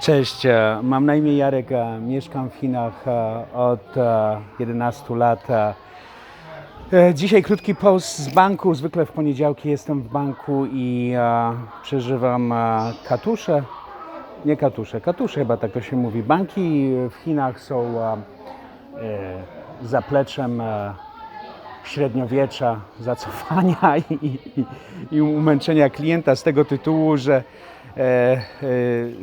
Cześć, e, mam na imię Jarek, e, mieszkam w Chinach e, od e, 11 lat. Dzisiaj krótki post z banku. Zwykle w poniedziałki jestem w banku i przeżywam katusze. Nie katusze, katusze chyba tak to się mówi. Banki w Chinach są zapleczem średniowiecza, zacofania i, i, i umęczenia klienta z tego tytułu, że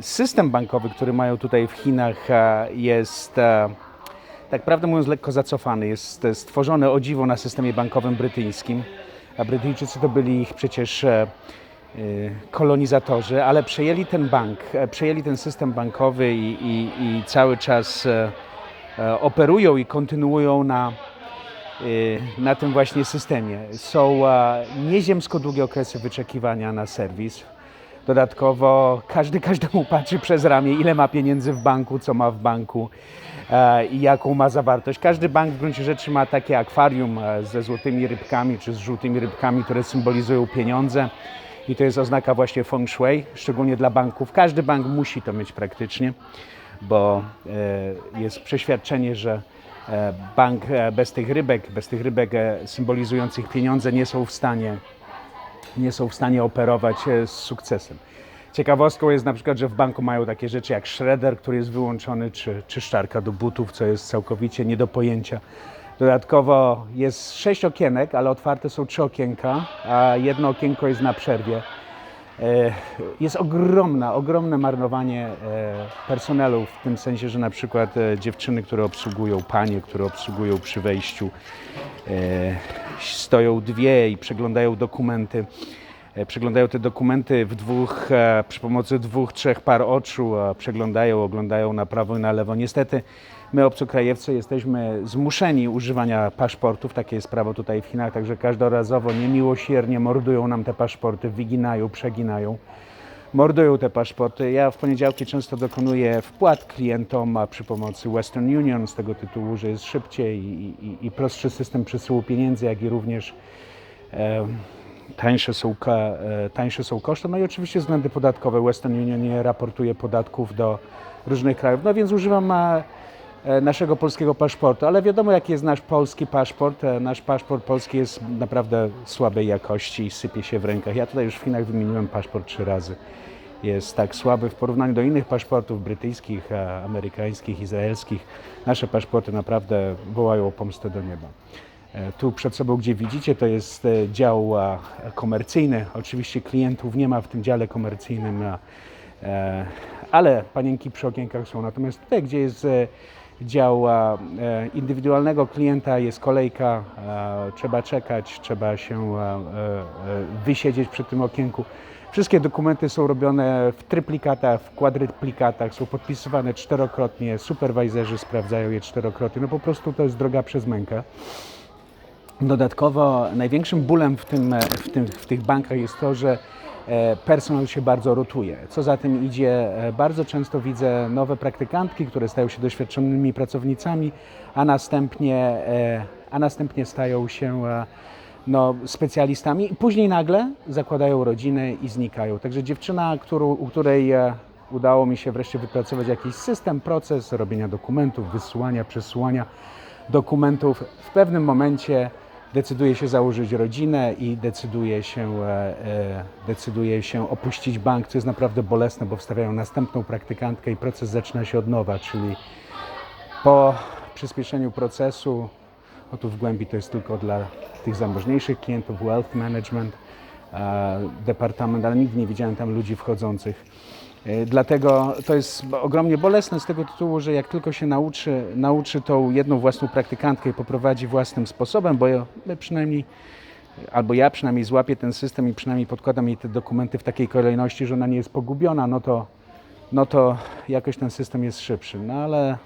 system bankowy, który mają tutaj w Chinach, e, jest e, tak prawdę mówiąc lekko zacofany. Jest e, stworzony o dziwo na systemie bankowym brytyjskim, a Brytyjczycy to byli ich przecież e, e, kolonizatorzy, ale przejęli ten bank, e, przejęli ten system bankowy i, i, i cały czas e, e, operują i kontynuują na na tym właśnie systemie. Są e, nieziemsko długie okresy wyczekiwania na serwis. Dodatkowo każdy każdemu patrzy przez ramię, ile ma pieniędzy w banku, co ma w banku e, i jaką ma zawartość. Każdy bank w gruncie rzeczy ma takie akwarium e, ze złotymi rybkami czy z żółtymi rybkami, które symbolizują pieniądze. I to jest oznaka właśnie feng shui, szczególnie dla banków. Każdy bank musi to mieć praktycznie, bo e, jest przeświadczenie, że e, bank e, bez tych rybek, bez tych rybek symbolizujących pieniądze nie są w stanie, nie są w stanie operować e, z sukcesem. Ciekawostką jest na przykład, że w banku mają takie rzeczy jak shredder, który jest wyłączony, czy, czy sztarka do butów, co jest całkowicie nie do pojęcia. Dodatkowo jest sześć okienek, ale otwarte są trzy okienka, a jedno okienko jest na przerwie. E, Jest ogromna, ogromne marnowanie e, personelu w tym sensie, że na przykład e, dziewczyny, które obsługują, panie, które obsługują przy wejściu, stoją dwie i przeglądają dokumenty. Przeglądają te dokumenty w dwóch, przy pomocy dwóch, trzech par oczu, przeglądają, oglądają na prawo i na lewo. Niestety my obcokrajowcy jesteśmy zmuszeni używania paszportów, takie jest prawo tutaj w Chinach, także każdorazowo niemiłosiernie mordują nam te paszporty, wyginają, przeginają mordują te paszporty. Ja w poniedziałki często dokonuję wpłat klientom a przy pomocy Western Union z tego tytułu, że jest szybciej i, i, i prostszy system przesyłu pieniędzy, jak i również e, tańsze, są, e, tańsze są koszty. No i oczywiście względy podatkowe. Western Union nie raportuje podatków do różnych krajów, no więc używam naszego polskiego paszportu, ale wiadomo jaki jest nasz polski paszport. E, Nasz paszport polski jest naprawdę słabej jakości i sypie się w rękach. Ja tutaj już w Chinach wymieniłem paszport trzy razy. Jest tak słaby w porównaniu do innych paszportów brytyjskich, e, amerykańskich, izraelskich. Nasze paszporty naprawdę wołają o pomstę do nieba. E, Tu przed sobą, gdzie widzicie, to jest e, dział e, komercyjny. Oczywiście klientów nie ma w tym dziale komercyjnym, e, ale panienki przy okienkach są. Natomiast tutaj, gdzie jest e, dział e, indywidualnego klienta, jest kolejka, e, trzeba czekać, trzeba się e, wysiedzieć przy tym okienku. Wszystkie dokumenty są robione w tryplikatach, w kwadryplikatach, są podpisywane czterokrotnie, superwajzerzy sprawdzają je czterokrotnie. No po prostu to jest droga przez mękę. Dodatkowo największym bólem w, tym, w, tym, w tych bankach jest to, że personel się bardzo rotuje. Co za tym idzie, e, bardzo często widzę nowe praktykantki, które stają się doświadczonymi pracownicami, a następnie, e, a następnie stają się e, no, specjalistami później nagle zakładają rodzinę i znikają. Także dziewczyna, którą, u której e, udało mi się wreszcie wypracować jakiś system, proces robienia dokumentów, wysyłania, przesyłania dokumentów, w pewnym momencie decyduje się założyć rodzinę i decyduje się, e, e, decyduje się opuścić bank, co jest naprawdę bolesne, bo wstawiają następną praktykantkę i proces zaczyna się od nowa, czyli po przyspieszeniu procesu, no tu w głębi to jest tylko dla tych zamożniejszych klientów, wealth management, e, departament, ale nigdy nie widziałem tam ludzi wchodzących. E, Dlatego to jest ogromnie bolesne z tego tytułu, że jak tylko się nauczy, nauczy tą jedną własną praktykantkę i poprowadzi własnym sposobem, bo ja, my przynajmniej, albo ja przynajmniej złapię ten system i przynajmniej podkładam jej te dokumenty w takiej kolejności, że ona nie jest pogubiona, no to, no to jakoś ten system jest szybszy. No ale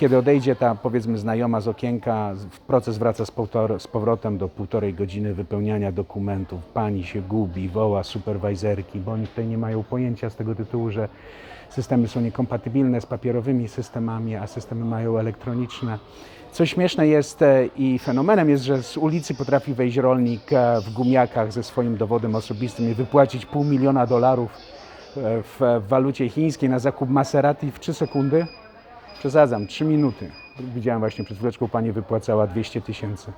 kiedy odejdzie ta powiedzmy znajoma z okienka, proces wraca z, półtor, z powrotem do półtorej godziny wypełniania dokumentów. Pani się gubi, woła superwajzerki, bo oni tutaj nie mają pojęcia z tego tytułu, że systemy są niekompatybilne z papierowymi systemami, a systemy mają elektroniczne. Co śmieszne jest e, i fenomenem jest, że z ulicy potrafi wejść rolnik e, w gumiakach ze swoim dowodem osobistym i wypłacić pół miliona dolarów e, w walucie chińskiej na zakup Maserati w 3 sekundy. Przesadzam, 3 minuty. Widziałem właśnie przed chwileczką, pani wypłacała 200 tysięcy.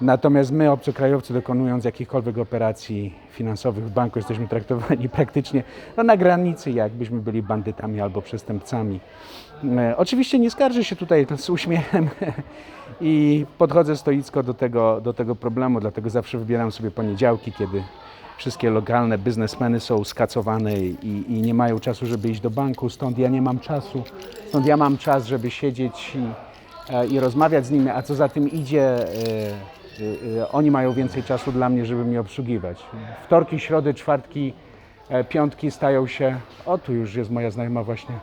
Natomiast my, obcokrajowcy, dokonując jakichkolwiek operacji finansowych w banku, jesteśmy traktowani praktycznie no, na granicy, jakbyśmy byli bandytami albo przestępcami. E, oczywiście nie skarżę się tutaj z uśmiechem i podchodzę stoicko do tego, do tego problemu, dlatego zawsze wybieram sobie poniedziałki, kiedy wszystkie lokalne biznesmeny są skacowane i, i nie mają czasu, żeby iść do banku, stąd ja nie mam czasu, stąd ja mam czas, żeby siedzieć i, e, i rozmawiać z nimi, a co za tym idzie, e, e, oni mają więcej czasu dla mnie, żeby mnie obsługiwać. Wtorki, środy, czwartki, piątki stają się, o tu już jest moja znajoma właśnie,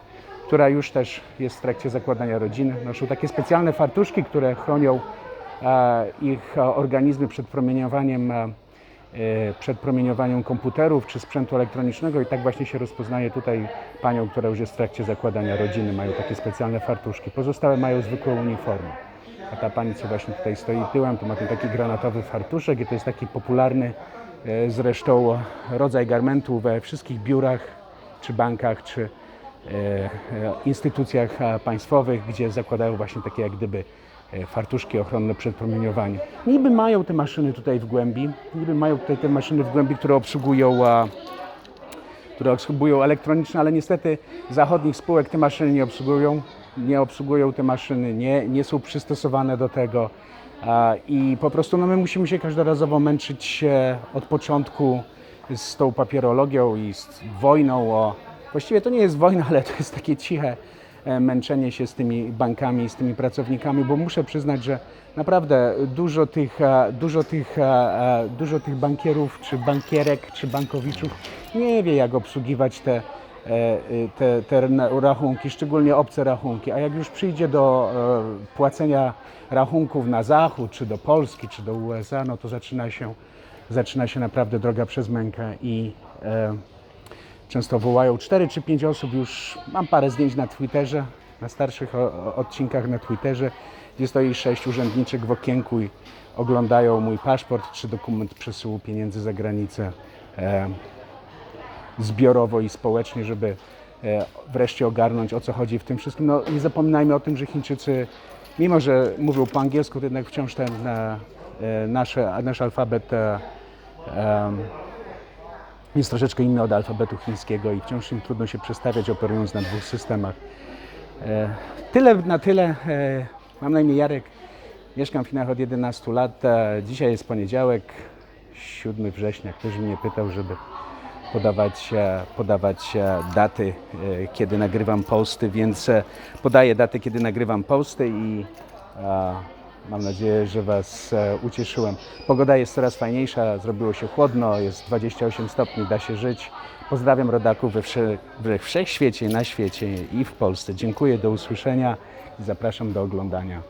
która już też jest w trakcie zakładania rodziny. Noszą takie specjalne fartuszki, które chronią ich organizmy przed promieniowaniem, przed promieniowaniem komputerów czy sprzętu elektronicznego i tak właśnie się rozpoznaje tutaj panią, która już jest w trakcie zakładania rodziny. Mają takie specjalne fartuszki. Pozostałe mają zwykłą uniformę. A ta pani, co właśnie tutaj stoi tyłem, to ma ten taki granatowy fartuszek i to jest taki popularny e, zresztą rodzaj garmentu we wszystkich biurach czy bankach, czy e, e, instytucjach e, państwowych, gdzie zakładają właśnie takie jak gdyby e, fartuszki ochronne przed promieniowaniem. Niby mają te maszyny tutaj w głębi, niby mają tutaj te maszyny w głębi, które obsługują a, które obsługują elektroniczne, ale niestety zachodnich spółek te maszyny nie obsługują, nie obsługują te maszyny, nie, nie są przystosowane do tego a, i po prostu no, my musimy się każdorazowo męczyć się od początku z tą papierologią i z wojną o... Właściwie to nie jest wojna, ale to jest takie ciche e, męczenie się z tymi bankami, z tymi pracownikami, bo muszę przyznać, że naprawdę dużo tych, e, dużo tych, e, e, dużo tych bankierów, czy bankierek, czy bankowiczów nie wie, jak obsługiwać te, e, e, te, te rachunki, szczególnie obce rachunki. A jak już przyjdzie do e, płacenia rachunków na Zachód, czy do Polski, czy do USA, no to zaczyna się, zaczyna się naprawdę droga przez mękę i e, często wołają 4 czy 5 osób już. Mam parę zdjęć na Twitterze, na starszych odcinkach na Twitterze, gdzie stoi sześć urzędniczek w okienku i oglądają mój paszport czy dokument przesyłu pieniędzy za granicę e, zbiorowo i społecznie, żeby e, wreszcie ogarnąć o co chodzi w tym wszystkim. No, nie zapominajmy o tym, że Chińczycy, mimo że mówią po angielsku, to jednak wciąż ten e, e, nasze, nasz alfabet e, em, jest troszeczkę inny od alfabetu chińskiego i wciąż im trudno się przestawiać, operując na dwóch systemach. E, Tyle na tyle. E, Mam na imię Jarek. Mieszkam w Chinach od 11 lat. Dzisiaj jest poniedziałek, 7 września. Ktoś mnie pytał, żeby podawać, e, podawać daty, kiedy nagrywam posty, więc podaję daty, kiedy nagrywam posty i mam nadzieję, że Was e, ucieszyłem. Pogoda jest coraz fajniejsza, zrobiło się chłodno, jest 28 stopni, da się żyć. Pozdrawiam rodaków we, wsze, we wszechświecie, na świecie i w Polsce. Dziękuję, do usłyszenia i zapraszam do oglądania.